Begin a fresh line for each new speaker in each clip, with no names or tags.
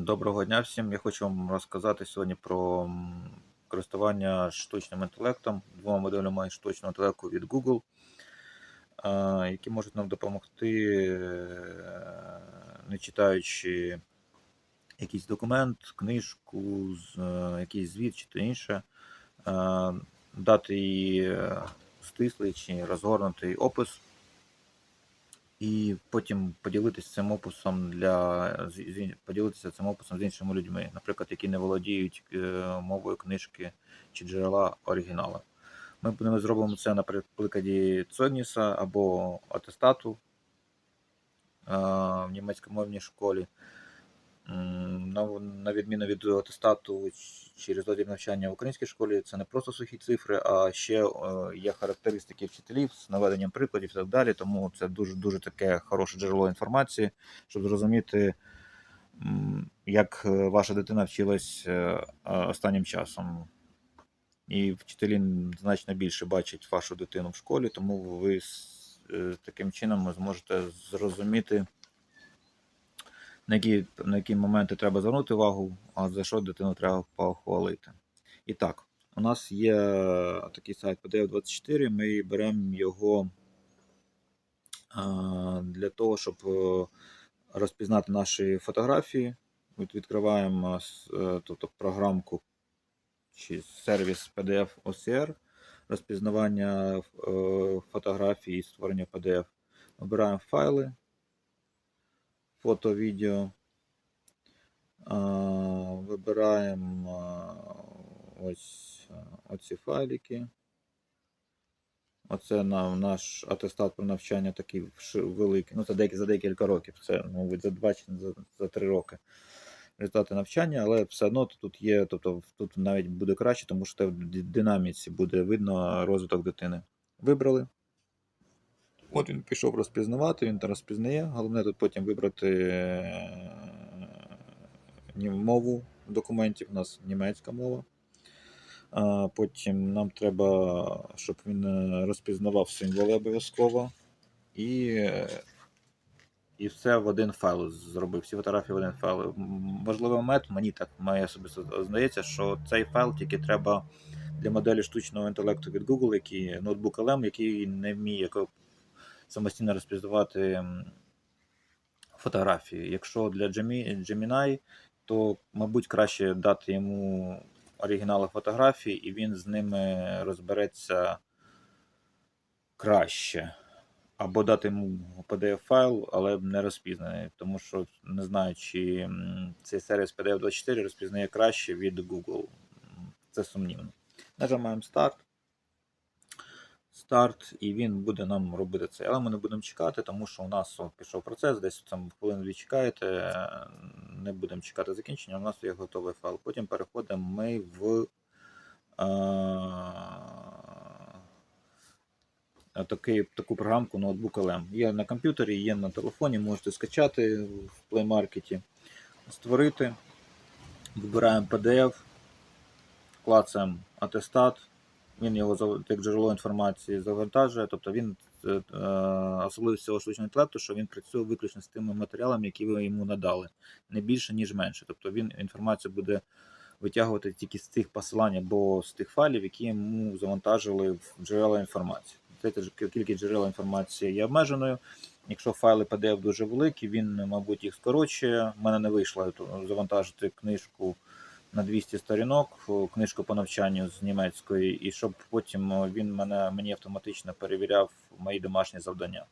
Доброго дня всім. Я хочу вам розказати сьогодні про користування штучним інтелектом, двома моделями штучного інтелекту від Google, які можуть нам допомогти, е, не читаючи якийсь документ, книжку, е, якийсь звіт чи то інше, дати їй е, стислий чи розгорнутий опис і потім поділитися цим описом для поділитися цим описом з іншими людьми, наприклад, які не володіють е, мовою книжки чи джерела оригіналу. Ми зробимо це на прикладі Цодніса або атестату е, в німецькомовній школі. М, На, відміну від атестату ч- чи результатів навчання в українській школі, це не просто сухі цифри, а ще е, є характеристики вчителів з наведенням прикладів і так далі. Тому це дуже дуже таке хороше джерело інформації, щоб зрозуміти, як е, ваша дитина вчилась е, е, останнім часом. І вчителі значно більше бачать вашу дитину в школі, тому ви е, таким чином зможете зрозуміти на які, на які моменти треба звернути увагу, а за що дитину треба похвалити. І так, у нас є такий сайт PDF24, ми беремо його для того, щоб е, розпізнати наші фотографії. От відкриваємо е, тобто, програмку чи сервіс PDF OCR, розпізнавання е, фотографій і створення PDF. Обираємо файли, фото, відео. Вибираємо ось оці файлики. Оце на наш атестат про навчання такий великий. Ну, це деякі, за декілька років. Це, мабуть, за два чи за, за три роки. Результати навчання, але все одно тут є, тобто тут навіть буде краще, тому що в динаміці буде видно розвиток дитини. Вибрали. От він пішов розпізнавати, він то розпізнає. Головне тут потім вибрати е, мову документів. У нас німецька мова. А потім нам треба, щоб він е, розпізнавав символи обов'язково. І, і все в один файл зробив. Всі фотографії в один файл. Важливий момент, мені так має особисто здається, що цей файл тільки треба для моделі штучного інтелекту від Google, який ноутбук LM, який не вміє самостійно розпізнавати фотографії. Якщо для Gemi- Gemini, то, мабуть, краще дати йому оригінали фотографій, і він з ними розбереться краще. Або дати йому PDF-файл, але не розпізнаний, тому що не знаю, чи цей сервіс PDF24 розпізнає краще від Google. Це сумнівно. Нажимаємо старт. Старт, і він буде нам робити це. Але ми не будемо чекати, тому що у нас от пішов процес, десь там хвилин дві чекаєте, е, не будемо чекати закінчення, у нас є готовий файл. Потім переходимо ми в а, такий, таку програмку ноутбук LM. Є на комп'ютері, є на телефоні, можете скачати в Play Market, створити. Вибираємо PDF, клацаємо атестат. Він його як джерело інформації завантажує. Тобто він е, е, особливість цього штучного інтелекту, що він працює виключно з тими матеріалами, які ви йому надали, не більше, ніж менше. Тобто він інформацію буде витягувати тільки з цих посилань або з тих файлів, які йому завантажили в джерела інформації. Кількість джерел інформації є обмеженою. Якщо файли PDF дуже великі, він, мабуть, їх скорочує. У мене не вийшло завантажити книжку на 200 сторінок, книжку по навчанню з німецької, і щоб потім він мене, мені автоматично перевіряв мої домашні завдання.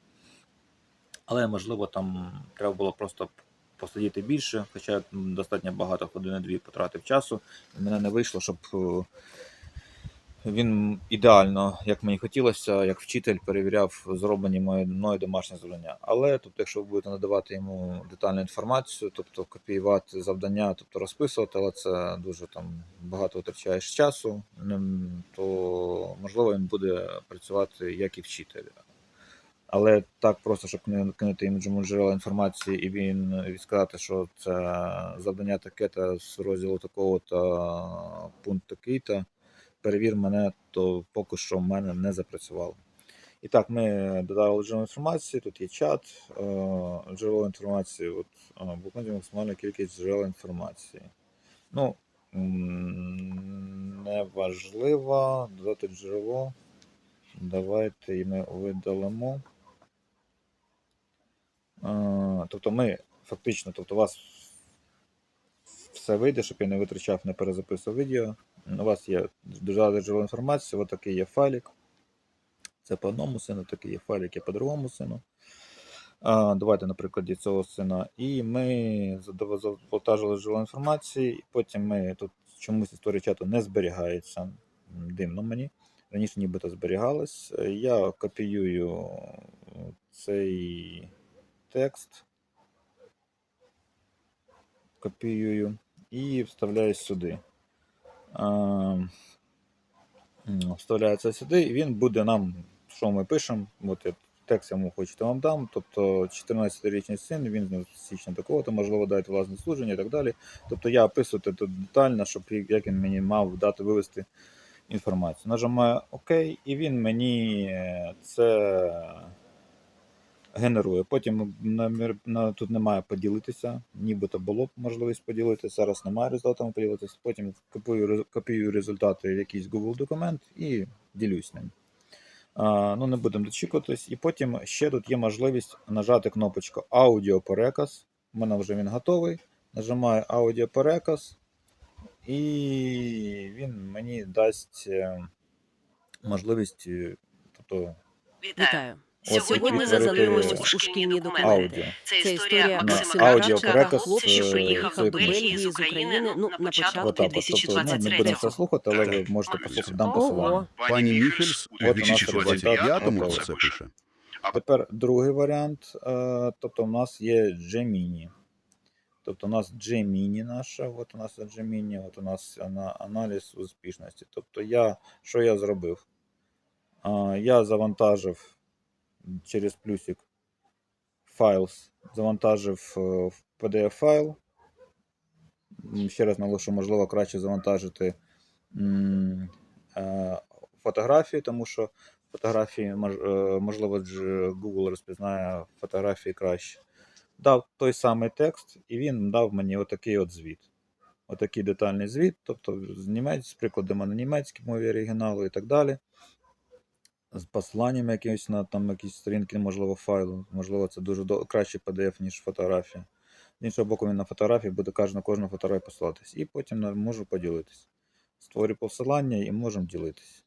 Але, можливо, там треба було просто посидіти більше, хоча достатньо багато години-дві потратив часу. І мене не вийшло, щоб е, він ідеально, як мені хотілося, як вчитель перевіряв зроблені мною домашні завдання. Але тобто, якщо ви будете надавати йому детальну інформацію, тобто копіювати завдання, тобто розписувати, але це дуже там багато витрачаєш часу, то можливо він буде працювати як і вчитель. Але так просто, щоб не кинути йому джерела інформації, і він і сказати, що це завдання таке-то з розділу такого-то пункт такий-то, перевір мене, то поки що в мене не запрацювало. І так, ми додали джерело інформації, тут є чат, е, джерело інформації, от е, блокноті максимальна кількість джерел інформації. Ну, неважливо, додати джерело. Давайте і ми видалимо. Е, Тобто ми фактично, тобто у вас все вийде, щоб я не витрачав, не перезаписував відео. У вас є додати джерело інформації, ось такий є файлик. Це по одному сину, такий є файлик є по другому сину. А, давайте на прикладі цього сина. І ми завантажили джерело інформації, і потім ми тут чомусь історія чату не зберігається. Дивно мені. Раніше нібито зберігалось. Я копіюю цей текст. Копіюю і вставляю сюди. Вставляється сюди, і він буде нам, що ми пишемо. От я текст йому хочете вам дам. Тобто 14-річний син, він з січня такого-то, можливо, дати власне служення і так далі. Тобто я описую це тут детально, щоб як він мені мав дати вивести інформацію. Нажимаю ОК, і він мені е, це генерує. Потім на, мір- на, тут немає поділитися, нібито було б можливість поділитися, зараз немає результатами поділитися. Потім копію, копіюю результати в якийсь Google документ і ділюсь ним. А, ну, не будемо дочікуватись. І потім ще тут є можливість нажати кнопочку Аудіопереказ. У мене вже він готовий. Нажимаю аудіопереказ, і він мені дасть е, можливість, е, тобто
Вітаю. Сьогодні ми заземлюємось у шкільні документи. Це історія Максима Кравченка, хлопця, що
е,
приїхав до. Бельгії з України ну, на початку
Отак, от, тобто, ну, не будемо це слухати, але ви можете послухати дам посилання.
Пані Міхельс у
От у нас результат
2025-му
готовий.
це пише.
Тепер другий варіант, е, тобто у нас є Gemini. Тобто у нас Gemini наша, от у нас Gemini, от у нас ана- аналіз успішності. Тобто я, що я зробив? А, Я завантажив через плюсик files, завантажив е, PDF файл. Ще раз наголошу, можливо, краще завантажити е, фотографії, тому що фотографії, е, можливо, Google розпізнає фотографії краще. Дав той самий текст, і він дав мені отакий от звіт. Отакий детальний звіт, тобто з німець, з прикладами на німецькій мові оригіналу і так далі. З посиланням якимось на там якісь сторінки, можливо, файлу. Можливо, це дуже до... краще PDF, ніж фотографія. З іншого боку, він на фотографії буде кожна кожна фотографія посилатись. І потім можу поділитись. Створю посилання і можемо ділитись.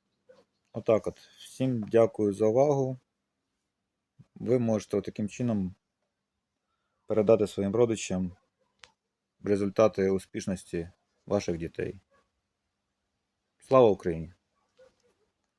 Отак от. Всім дякую за увагу. Ви можете таким чином передати своїм родичам результати успішності ваших дітей. Слава Україні!